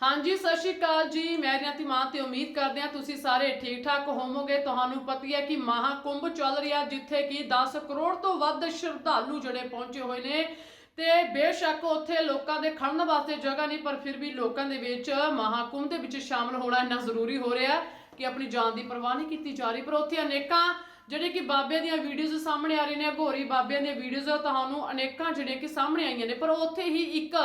ਹਾਂਜੀ, ਸਤਿ ਸ਼੍ਰੀ ਅਕਾਲ ਜੀ। ਮੈਂ ਰਿਆਤੀ ਮਾਂ ਤੇ ਉਮੀਦ ਕਰਦੇ ਹਾਂ ਤੁਸੀਂ ਸਾਰੇ ਠੀਕ ਠਾਕ ਹੋਵੋਗੇ। ਤੁਹਾਨੂੰ ਪਤੀ ਹੈ ਕਿ ਮਹਾਕੁੰਭ ਚੱਲ ਰਿਹਾ ਜਿੱਥੇ ਕਿ 10 ਕਰੋੜ ਤੋਂ ਵੱਧ ਸ਼ਰਧਾਲੂ ਜਿਹੜੇ ਪਹੁੰਚੇ ਹੋਏ ਨੇ। ਤੇ ਬੇਸ਼ੱਕ ਉੱਥੇ ਲੋਕਾਂ ਦੇ ਖੜਨ ਵਾਸਤੇ ਜਗ੍ਹਾ ਨਹੀਂ, ਪਰ ਫਿਰ ਵੀ ਲੋਕਾਂ ਦੇ ਵਿੱਚ ਮਹਾਕੁੰਭ ਦੇ ਵਿੱਚ ਸ਼ਾਮਲ ਹੋਣਾ ਇੰਨਾ ਜ਼ਰੂਰੀ ਹੋ ਰਿਹਾ ਕਿ ਆਪਣੀ ਜਾਨ ਦੀ ਪਰਵਾਹ ਨਹੀਂ ਕੀਤੀ ਜਾ ਰਹੀ। ਪਰ ਉੱਥੇ ਅਨੇਕਾਂ ਜਿਹੜੇ ਕਿ ਬਾਬਿਆਂ ਦੀਆਂ ਵੀਡੀਓਜ਼ ਸਾਹਮਣੇ ਆ ਰਹੀਆਂ ਨੇ ਘੋਰੀ ਬਾਬਿਆਂ ਦੀਆਂ ਵੀਡੀਓਜ਼, ਤੁਹਾਨੂੰ ਅਨੇਕਾਂ ਜਿਹੜੀਆਂ ਕਿ ਸਾਹਮਣੇ ਆਈਆਂ ਨੇ। ਪਰ ਉੱਥੇ ਹੀ ਇੱਕ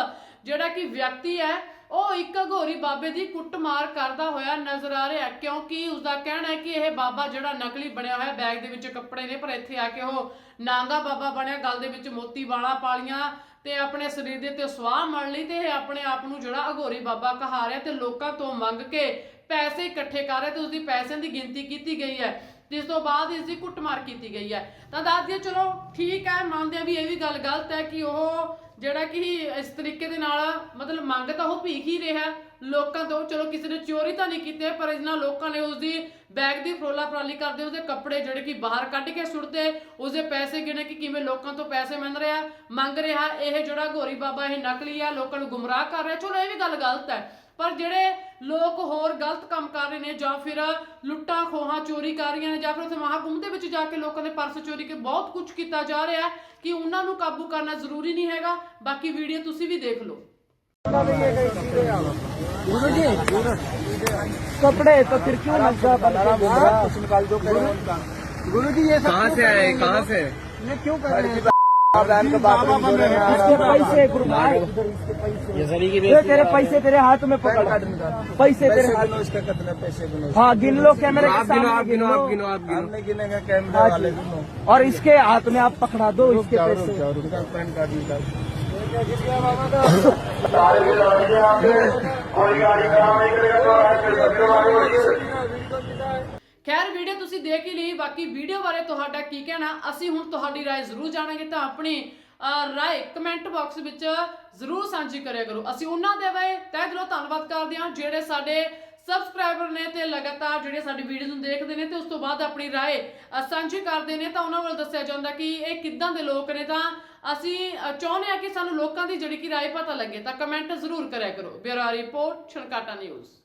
ਜਿਹੜਾ ਕਿ ਵਿਅਕਤੀ ਹੈ ਉਹ ਇੱਕ ਘੋਰੀ ਬਾਬੇ ਦੀ ਕੁੱਟਮਾਰ ਕਰਦਾ ਹੋਇਆ ਨਜ਼ਰ ਆ ਰਿਹਾ, ਕਿਉਂਕਿ ਉਸ ਦਾ ਕਹਿਣਾ ਹੈ ਕਿ ਇਹ ਬਾਬਾ ਜਿਹੜਾ ਨਕਲੀ ਬਣਿਆ ਹੋਇਆ ਬੈਗ ਦੇ ਵਿੱਚ ਕੱਪੜੇ ਨੇ, ਪਰ ਇੱਥੇ ਆ ਕੇ ਉਹ ਨਾਂਗਾ ਬਾਬਾ ਬਣਿਆ, ਗਲ ਦੇ ਵਿੱਚ ਮੋਤੀ ਵਾਲਾਂ ਪਾਲੀਆਂ ਤੇ ਆਪਣੇ ਸਰੀਰ ਦੇ ਤੇ ਸਵਾਹ ਮੜ ਲਈ ਤੇ ਇਹ ਆਪਣੇ ਆਪ ਨੂੰ ਜਿਹੜਾ ਅਘੋਰੀ ਬਾਬਾ ਕਹਾ ਰਿਹਾ ਤੇ ਲੋਕਾਂ ਤੋਂ ਮੰਗ ਕੇ ਪੈਸੇ ਇਕੱਠੇ ਕਰ ਰਿਹਾ ਤੇ ਉਸਦੀ ਪੈਸਿਆਂ ਦੀ ਗਿਣਤੀ ਕੀਤੀ ਗਈ ਹੈ, ਜਿਸ ਤੋਂ ਬਾਅਦ ਇਸ ਦੀ ਕੁੱਟਮਾਰ ਕੀਤੀ ਗਈ ਹੈ। ਤਾਂ ਦੱਸ ਦਈਏ, ਚਲੋ ਠੀਕ ਹੈ, ਮੰਨਦੇ ਆ ਵੀ ਇਹ ਵੀ ਗੱਲ ਗਲਤ ਹੈ ਕਿ ਉਹ ਜਿਹੜਾ ਕਿ ਇਸ ਤਰੀਕੇ ਦੇ ਨਾਲ ਮਤਲਬ ਮੰਗ ਤਾਂ ਉਹ ਭੀਖ ਹੀ ਰਿਹਾ। ਲੋਕਾਂ ਤੋਂ ਚਲੋ ਕਿਸੇ ਨੇ ਚੋਰੀ ਤਾਂ ਨਹੀਂ ਕੀਤੀ, ਪਰ ਇਸ ਨਾਲ ਲੋਕਾਂ ਨੇ ਉਸਦੀ ਬੈਗ ਦੀ ਫਰੋਲਾ ਫਰਾਲੀ ਕਰਦੇ ਉਸਦੇ ਕੱਪੜੇ ਜਿਹੜੇ ਕਿ ਬਾਹਰ ਕੱਢ ਕੇ ਸੁੱਟਦੇ, ਉਸਦੇ ਪੈਸੇ ਗਿਣੇ ਕਿ ਕਿਵੇਂ ਲੋਕਾਂ ਤੋਂ ਪੈਸੇ ਮੰਗ ਰਿਹਾ। ਮੰਗ ਰਿਹਾ ਇਹ ਜਿਹੜਾ ਗੋਰੀ ਬਾਬਾ ਇਹ ਨਕਲੀ ਆ, ਲੋਕਾਂ ਨੂੰ ਗੁੰਮਰਾਹ ਕਰ ਰਿਹਾ। ਚਲੋ ਇਹ ਵੀ ਗੱਲ ਗਲਤ ਹੈ, ਪਰ ਜਿਹੜੇ ਲੋਕ ਹੋਰ ਗਲਤ ਕੰਮ ਕਰ ਰਹੇ ਨੇ ਜਾਂ ਫਿਰ ਲੁੱਟਾਂ ਖੋਹਾਂ ਚੋਰੀ ਕਰ ਰਹੀਆਂ ਨੇ ਜਾਂ ਫਿਰ ਉੱਥੇ ਮਹਾਕੁੰਭ ਦੇ ਵਿੱਚ ਜਾ ਕੇ ਲੋਕਾਂ ਦੇ ਪਰਸ ਚੋਰੀ ਕੇ ਬਹੁਤ ਕੁਝ ਕੀਤਾ ਜਾ ਰਿਹਾ ਹੈ ਕਿ ਉਹਨਾਂ ਨੂੰ ਕਾਬੂ ਕਰਨਾ ਜ਼ਰੂਰੀ ਨਹੀਂ ਹੈਗਾ ਬਾਕੀ ਵੀਡੀਓ ਤੁਸੀਂ ਵੀ ਦੇਖ ਲਓ गुरु जी कपड़े तो फिर क्यों नशा बना कुछ निकाल दो गुरु जी ये कहाँ से आए कहाँ से ये क्यों कर रहे हैं इसके पैसे तेरे पैसे तेरे हाथ में पकड़। पैसे तेरे हाथ इसके कितने पैसे गिनो हाँ गिन लो कैमरे के आप गिनो आप गिनो आप गिनो आप गिनो। गिनेगा कैमरे हाँ वाले और इसके हाथ में आप पकड़ा दो इसके पैसे। पैन कार्ड निकाल। ਖੈਰ ਵੀਡੀਓ ਤੁਸੀਂ ਦੇਖ ਹੀ ਲਈ ਬਾਕੀ ਵੀਡੀਓ ਬਾਰੇ ਤੁਹਾਡਾ ਕੀ ਕਹਿਣਾ ਅਸੀਂ ਹੁਣ ਤੁਹਾਡੀ رائے ਜ਼ਰੂਰ ਜਾਣਾਂਗੇ ਤਾਂ ਆਪਣੀ ਅਹ, ਰਾਏ ਕਮੈਂਟ ਬਾਕਸ ਵਿੱਚ ਜ਼ਰੂਰ ਸਾਂਝੀ ਕਰਿਆ ਕਰੋ ਅਸੀਂ ਉਹਨਾਂ ਦੇ ਵੇ ਤਹਿ ਦਿਲੋਂ ਧੰਨਵਾਦ ਕਰਦੇ ਹਾਂ ਜਿਹੜੇ ਸਾਡੇ ਸਬਸਕ੍ਰਾਈਬਰ ਨੇ ਤੇ ਲਗਾਤਾਰ ਜਿਹੜੇ ਸਾਡੀ ਵੀਡੀਓ ਨੂੰ ਦੇਖਦੇ ਨੇ ਤੇ ਉਸ ਤੋਂ ਬਾਅਦ ਆਪਣੀ ਰਾਏ ਅਹ, ਸਾਂਝੀ ਕਰਦੇ ਨੇ ਤਾਂ ਉਹਨਾਂ ਵੱਲ ਦੱਸਿਆ ਜਾਂਦਾ ਕਿ ਇਹ ਕਿੱਦਾਂ ਦੇ ਲੋਕ ਨੇ ਤਾਂ ਅਸੀਂ ਅਹ, ਚਾਹੁੰਦੇ ਹਾਂ ਕਿ ਸਾਨੂੰ ਲੋਕਾਂ ਦੀ ਜਿਹੜੀ ਕਿ ਰਾਏ ਪਤਾ ਲੱਗੇ ਤਾਂ ਕਮੈਂਟ ਜ਼ਰੂਰ ਕਰਿਆ ਕਰੋ ਬਿਊਰੋ ਰਿਪੋਰਟ ਛਣਕਾਟਾ ਨਿਊਜ਼